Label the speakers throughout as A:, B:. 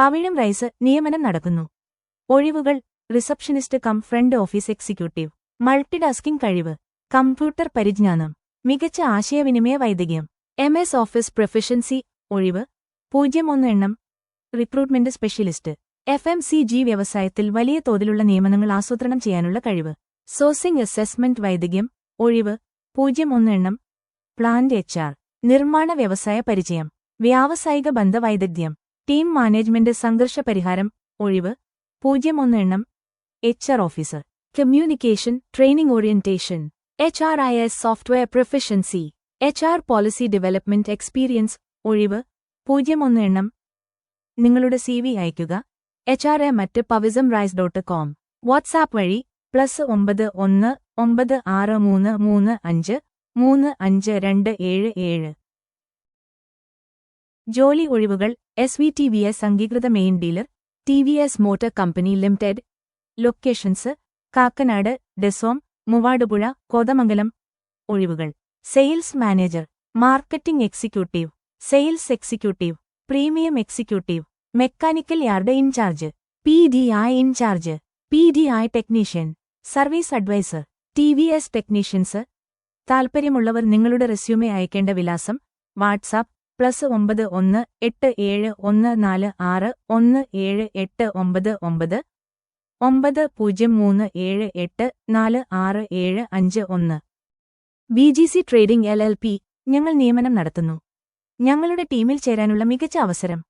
A: പവിഴം rice നിയമനം നടക്കുന്നു. ഒഴിവുകൾ receptionist cum front office executive. Multitasking കഴിവ് കമ്പ്യൂട്ടർ പരിജ്ഞാനം മികച്ച ആശയവിനിമയ വൈദഗ്ധ്യം. എം എസ് ഓഫീസ് പ്രൊഫഷൻസി ഒഴിവ്. പൂജ്യം ഒന്ന് എണ്ണം recruitment specialist. F M C G വ്യവസായത്തിൽ വലിയ തോതിലുള്ള നിയമനങ്ങൾ ആസൂത്രണം ചെയ്യാനുള്ള കഴിവ്. സോഴ്സിംഗ് അസസ്മെന്റ് വൈദഗ്ധ്യം ഒഴിവ്. പൂജ്യം ഒന്ന് എണ്ണം പ്ലാന്റ് എച്ച് ആർ നിർമ്മാണ വ്യവസായ പരിചയം. വ്യാവസായിക ബന്ധ വൈദഗ്ധ്യം. ടീം മാനേജ്മെന്റ് സംഘർഷ പരിഹാരം ഒഴിവ് പൂജ്യം ഒന്ന് എണ്ണം H R officer communication training orientation H R I S software proficiency H R policy development experience ഒഴിവ് പൂജ്യം ഒന്ന് എണ്ണം. നിങ്ങളുടെ സി വി അയയ്ക്കുക എച്ച് ആർ എ മറ്റ് Pavisam rise dot com WhatsApp വഴി പ്ലസ് ഒമ്പത് ഒന്ന് ഒമ്പത് ആറ് മൂന്ന് മൂന്ന് അഞ്ച് മൂന്ന് അഞ്ച് രണ്ട് ഏഴ് ഏഴ്. ജോലി ഒഴിവുകൾ S V T V S അംഗീകൃത main dealer T V S motor company limited locations Kakkanad ഡെസോം Muvattupuzha Kothamangalam. ഒഴിവുകൾ sales manager marketing executive sales executive premium executive mechanical yard incharge P D I incharge P D I technician service advisor T V S technicians താൽപ്പര്യമുള്ളവർ നിങ്ങളുടെ resume അയക്കേണ്ട വിലാസം WhatsApp plus ഒമ്പത് ഒന്ന് എട്ട് ഏഴ് ഒന്ന് നാല് ആറ് ഒന്ന് ഏഴ് എട്ട് ഒമ്പത് ഒമ്പത് ഒമ്പത് പൂജ്യം മൂന്ന് ഏഴ് എട്ട് നാല് ആറ് ഏഴ് അഞ്ച് ഒന്ന്. B G C trading L L P ഞങ്ങൾ നിയമനം നടത്തുന്നു. ഞങ്ങളുടെ ടീമിൽ ചേരാനുള്ള മികച്ച അവസരം.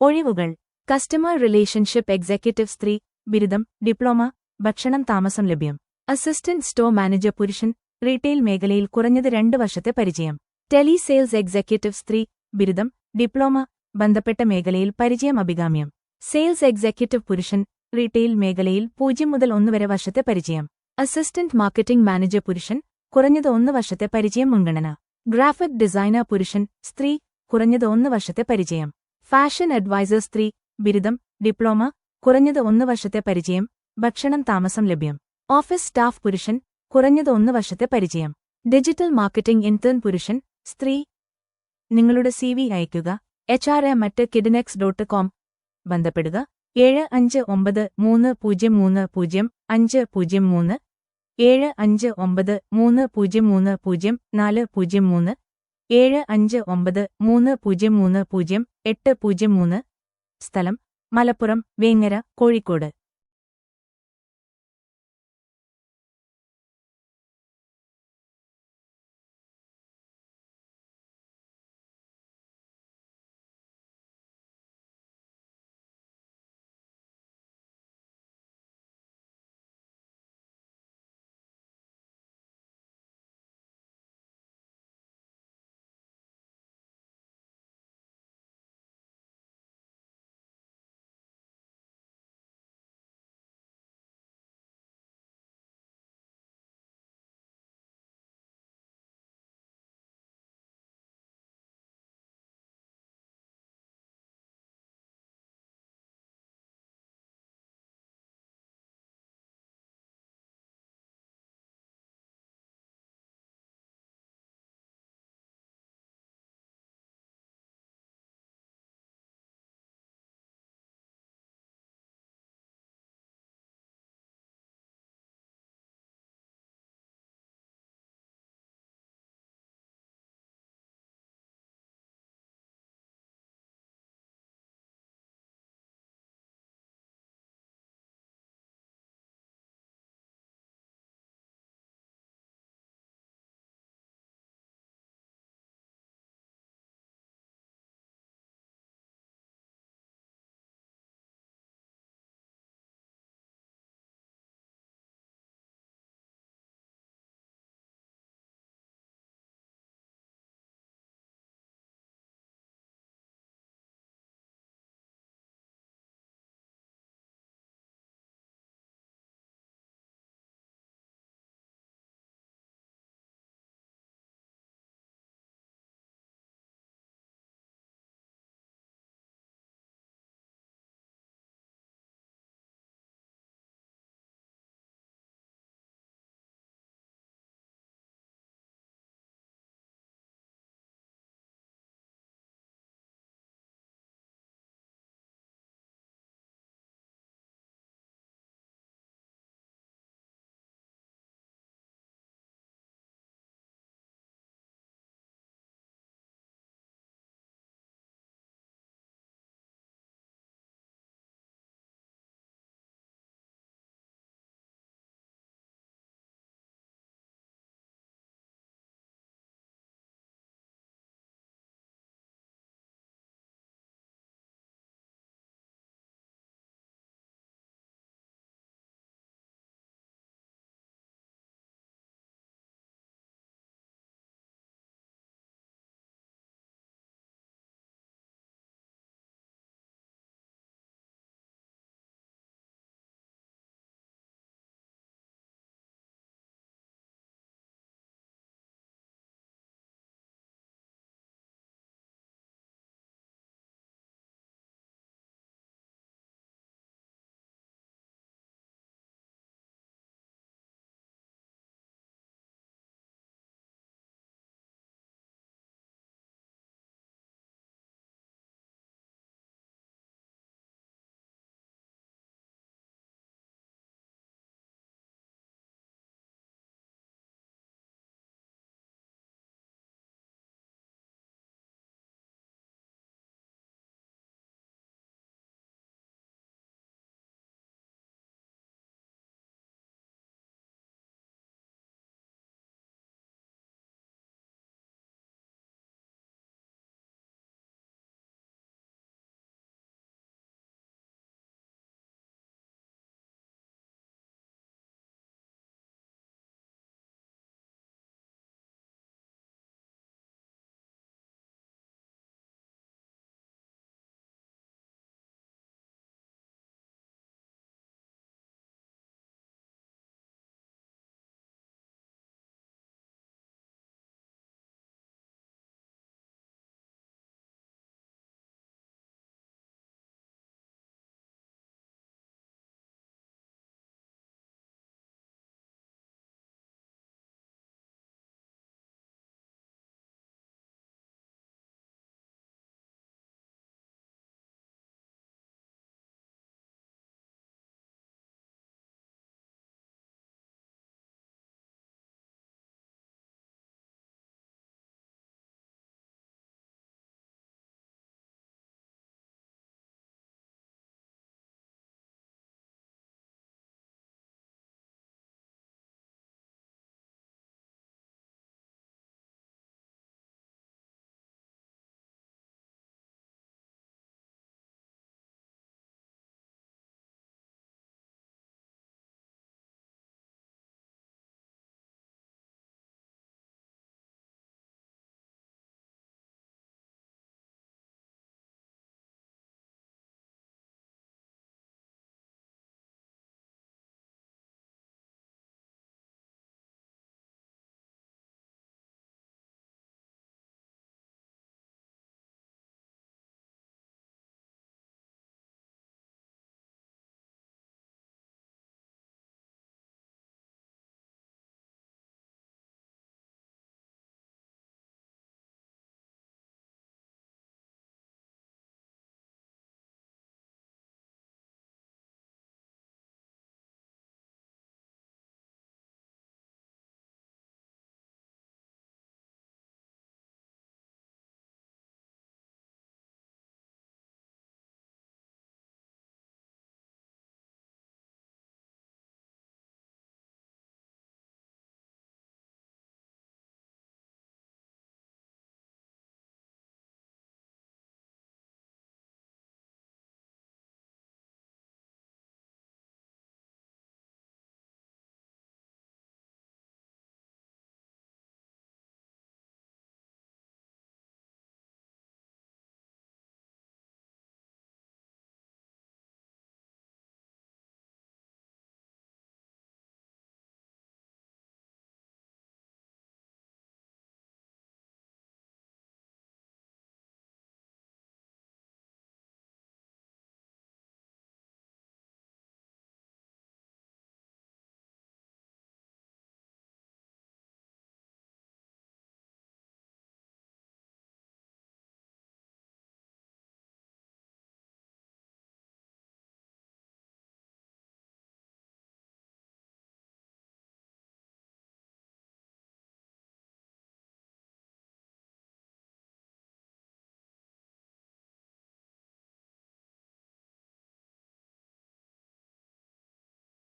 A: ഒഴിവുകൾ. കസ്റ്റമർ റിലേഷൻഷിപ്പ് എക്സിക്യൂട്ടീവ് സ്ത്രീ ബിരുദം ഡിപ്ലോമ ഭക്ഷണം താമസം ലഭ്യം. അസിസ്റ്റന്റ് സ്റ്റോർ മാനേജർ പുരുഷൻ റീറ്റെയിൽ മേഖലയിൽ കുറഞ്ഞത് രണ്ട് വർഷത്തെ പരിചയം. ടെലി സെയിൽസ് എക്സിക്യൂട്ടീവ് സ്ത്രീ ബിരുദം ഡിപ്ലോമ ബന്ധപ്പെട്ട മേഖലയിൽ പരിചയം അഭികാമ്യം. സെയിൽസ് എക്സിക്യൂട്ടീവ് പുരുഷൻ റീറ്റെയിൽ മേഖലയിൽ പൂജ്യം മുതൽ ഒന്ന് വരെ വർഷത്തെ പരിചയം. അസിസ്റ്റന്റ് മാർക്കറ്റിംഗ് മാനേജർ പുരുഷൻ കുറഞ്ഞത് ഒന്ന് വർഷത്തെ പരിചയം മുൻഗണന. ഗ്രാഫിക് ഡിസൈനർ പുരുഷൻ സ്ത്രീ കുറഞ്ഞത് ഒന്ന് വർഷത്തെ പരിചയം. ഫാഷൻ അഡ്വൈസർ സ്ത്രീ ബിരുദം ഡിപ്ലോമ കുറഞ്ഞത് ഒന്ന് വർഷത്തെ പരിചയം. ഭക്ഷണം താമസം ലഭ്യം. ഓഫീസ് സ്റ്റാഫ് പുരുഷൻ കുറഞ്ഞത് ഒന്ന് വർഷത്തെ പരിചയം. ഡിജിറ്റൽ മാർക്കറ്റിംഗ് ഇന്റേൺ പുരുഷൻ സ്ത്രീ നിങ്ങളുടെ സി വി അയയ്ക്കുക. എച്ച് ആർ എ മറ്റ് കിഡ്നെക്സ് ഡോട്ട് കോം ബന്ധപ്പെടുക. ഏഴ് അഞ്ച് ഒമ്പത് മൂന്ന് പൂജ്യം മൂന്ന് പൂജ്യം അഞ്ച് പൂജ്യം മൂന്ന്. ഏഴ് അഞ്ച് ഒമ്പത് മൂന്ന് പൂജ്യം മൂന്ന് പൂജ്യം നാല് പൂജ്യം മൂന്ന്. ഏഴ് അഞ്ച് ഒമ്പത് മൂന്ന് പൂജ്യം മൂന്ന് പൂജ്യം എട്ട് പൂജ്യം മൂന്ന്. സ്ഥലം മലപ്പുറം വേങ്ങര കോഴിക്കോട്.